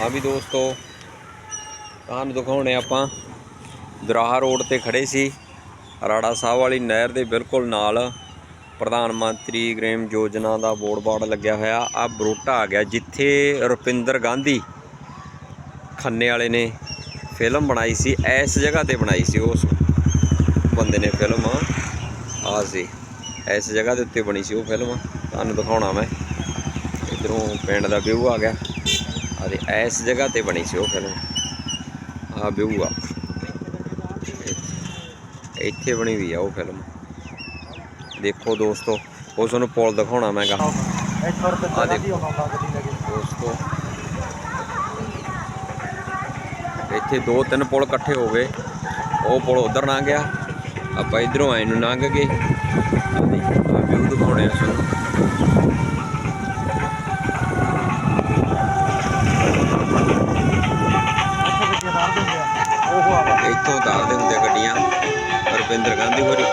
ਹਾਂ ਵੀ ਦੋਸਤੋ ਤੁਹਾਨੂੰ ਦਿਖਾਉਣੇ ਆਪਾਂ। ਦਰਾਹਾ ਰੋਡ ਤੇ ਖੜੇ ਸੀ। ਰਾੜਾ ਸਾਹਿਬ ਵਾਲੀ ਨਹਿਰ ਦੇ ਬਿਲਕੁਲ ਨਾਲ ਪ੍ਰਧਾਨ ਮੰਤਰੀ ਗ੍ਰਾਮ ਯੋਜਨਾ ਦਾ ਬੋਰਡ ਬਾਰਡ ਲੱਗਿਆ ਹੋਇਆ। ਆ ਬਰੋਟਾ ਆ ਗਿਆ ਜਿੱਥੇ ਰੁਪਿੰਦਰ ਗਾਂਧੀ ਖੰਨੇ ਵਾਲੇ ਨੇ ਫਿਲਮ ਬਣਾਈ ਸੀ। ਇਸ ਜਗ੍ਹਾ ਤੇ ਬਣਾਈ ਸੀ ਉਸ ਬੰਦੇ ਨੇ ਫਿਲਮ ਆ ਸੀ। ਇਸ ਜਗ੍ਹਾ ਦੇ ਉੱਤੇ ਬਣੀ ਸੀ ਉਹ ਫਿਲਮ ਤੁਹਾਨੂੰ ਦਿਖਾਉਣਾ ਮੈਂ। ਇਧਰੋਂ ਪਿੰਡ ਦਾ ਵਿਊ ਆ ਗਿਆ। ਅਰੇ ਤੇ ਇਸ ਜਗ੍ਹਾ ਤੇ ਬਣੀ ਸੀ ਉਹ ਫਿਲਮ ਆ ਵਿਊ ਆ। ਇੱਥੇ- ਬਣੀ ਹੋਈ ਆ ਉਹ ਫਿਲਮ ਦੇਖੋ ਦੋਸਤੋ, ਉਹ ਤੁਹਾਨੂੰ ਪੁਲ ਦਿਖਾਉਣਾ ਮੈਂ ਆ ਦੇਖੋ। ਦੋਸਤੋ। ਇੱਥੇ ਦੋ ਤਿੰਨ ਪੁਲ ਇਕੱਠੇ ਹੋ ਗਏ। ਉਹ ਪੁਲ ਉਧਰ ਲੰਘ ਗਿਆ। ਆਪਾਂ ਇਧਰੋਂ ਆਏ ਨੂੰ ਲੰਘ ਗਏ। ਆ ਵਿਊ ਦਿਖਾਉਣੇ ਆ ਤੁਹਾਨੂੰ। ਇੱਥੋਂ ਉਤਾਰਦੇ ਹੁੰਦੇ ਗੱਡੀਆਂ। ਰੁਪਿੰਦਰ ਗਾਂਧੀ ਹੋਰੀ।